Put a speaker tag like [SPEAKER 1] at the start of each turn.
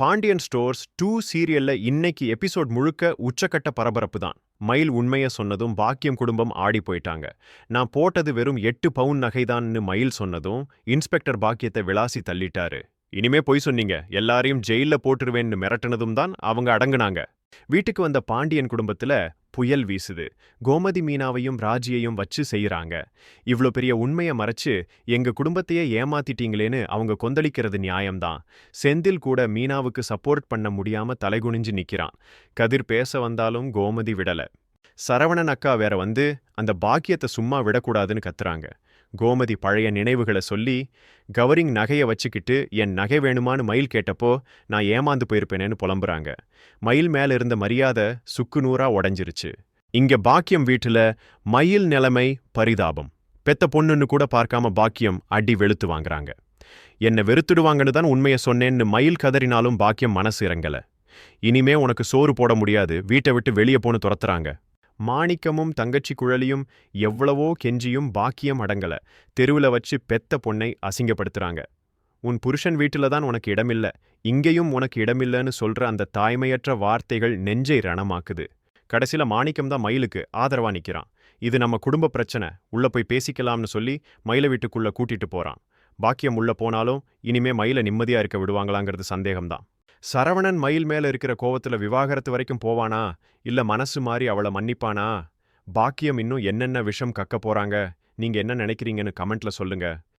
[SPEAKER 1] Pandian stores two சீரியல்ல இன்னைக்கு episode முழுக்க உச்சக்கட்ட பரபரப்பு தான். மயில் உண்மைய சொன்னதும் பாக்கியம் குடும்பம் ஆடி போயிட்டாங்க. நான் போட்டது வெறும் எட்டு பவுன் நகைதான்னு மயில் சொன்னதும் இன்ஸ்பெக்டர் பாக்கியத்தை விளாசி தள்ளிட்டாரு. இனிமே பொய் சொன்னீங்க. எல்லாரையும் ஜெயில்ல போட்டுருவேன்னு மிரட்டுனதும் தான் அவங்க அடங்குனாங்க. வீட்டுக்கு வந்த பாண்டியன் குடும்பத்துல புயல் வீசுது. கோமதி மீனாவையும் ராஜியையும் வச்சு செய்யறாங்க இவ்ளோ பெரிய உண்மைய மறைச்சு எங்க குடும்பத்தையே ஏமாத்திட்டீங்களேன்னு அவங்க கொந்தளிக்கிறது நியாயம்தான். செந்தில் கூட மீனாவுக்கு சப்போர்ட் பண்ண முடியாம தலைகுனிஞ்சு நிக்கிறான். கதிர் பேச வந்தாலும் கோமதி விடல. சரவணன் அக்கா வேற வந்து அந்த பாக்கியத்தை சும்மா விடக்கூடாதுன்னு கத்துறாங்க. கோமதி பழைய நினைவுகளை சொல்லி கவரிங் நகைய வச்சுக்கிட்டு என் நகை வேணுமான்னு மயில் கேட்டப்போ நான் ஏமாந்து போயிருப்பேனேன்னு புலம்புறாங்க. மயில் மேல இருந்த மரியாதை சுக்கு நூறா உடஞ்சிருச்சு. இங்க பாக்கியம் வீட்டுல மயில் நிலைமை பரிதாபம். பெத்த பொண்ணுன்னு கூட பார்க்காம பாக்கியம் அடி வெளுத்து வாங்குறாங்க. என்னை வெறுத்துடுவாங்கன்னு தான் உண்மையை சொன்னேன்னு மயில் கதறினாலும் பாக்கியம் மனசு இறங்கல. இனிமே உனக்கு சோறு போட முடியாது. வீட்டை விட்டு வெளியே போன்னு துரத்துறாங்க. மாணிக்கமும் தங்கச்சி குழலியும் எவ்வளவோ கெஞ்சியும் பாக்கியம் அடங்கல. தெருவுல வச்சு பெத்த பொண்ணை அசிங்கப்படுத்துறாங்க. உன் புருஷன் வீட்டுல தான் உனக்கு இடமில்ல. இங்கேயும் உனக்கு இடமில்லன்னு சொல்ற அந்த தாய்மையற்ற வார்த்தைகள் நெஞ்சை ரணமாக்குது. கடைசில மாணிக்கம் தான் மயிலுக்கு ஆதரவா நிக்கிறான். இது நம்ம குடும்ப பிரச்சனை. உள்ள போய் பேசிக்கலாம்னு சொல்லி மயில வீட்டுக்குள்ள கூட்டிட்டு போறான். பாக்கியம் உள்ள போனாலும் இனிமே மயில நிம்மதியா இருக்க விடுவாங்களாங்கிறது சந்தேகம்தான். சரவணன் மயில் மேல இருக்கிற கோவத்துல விவாகரத்து வரைக்கும் போவானா? இல்ல மனசு மாறி அவளை மன்னிப்பானா? பாக்கியம் இன்னும் என்னென்ன விஷம் கக்க போறாங்க? நீங்க என்ன நினைக்கிறீங்கன்னு கமெண்ட்ல சொல்லுங்க.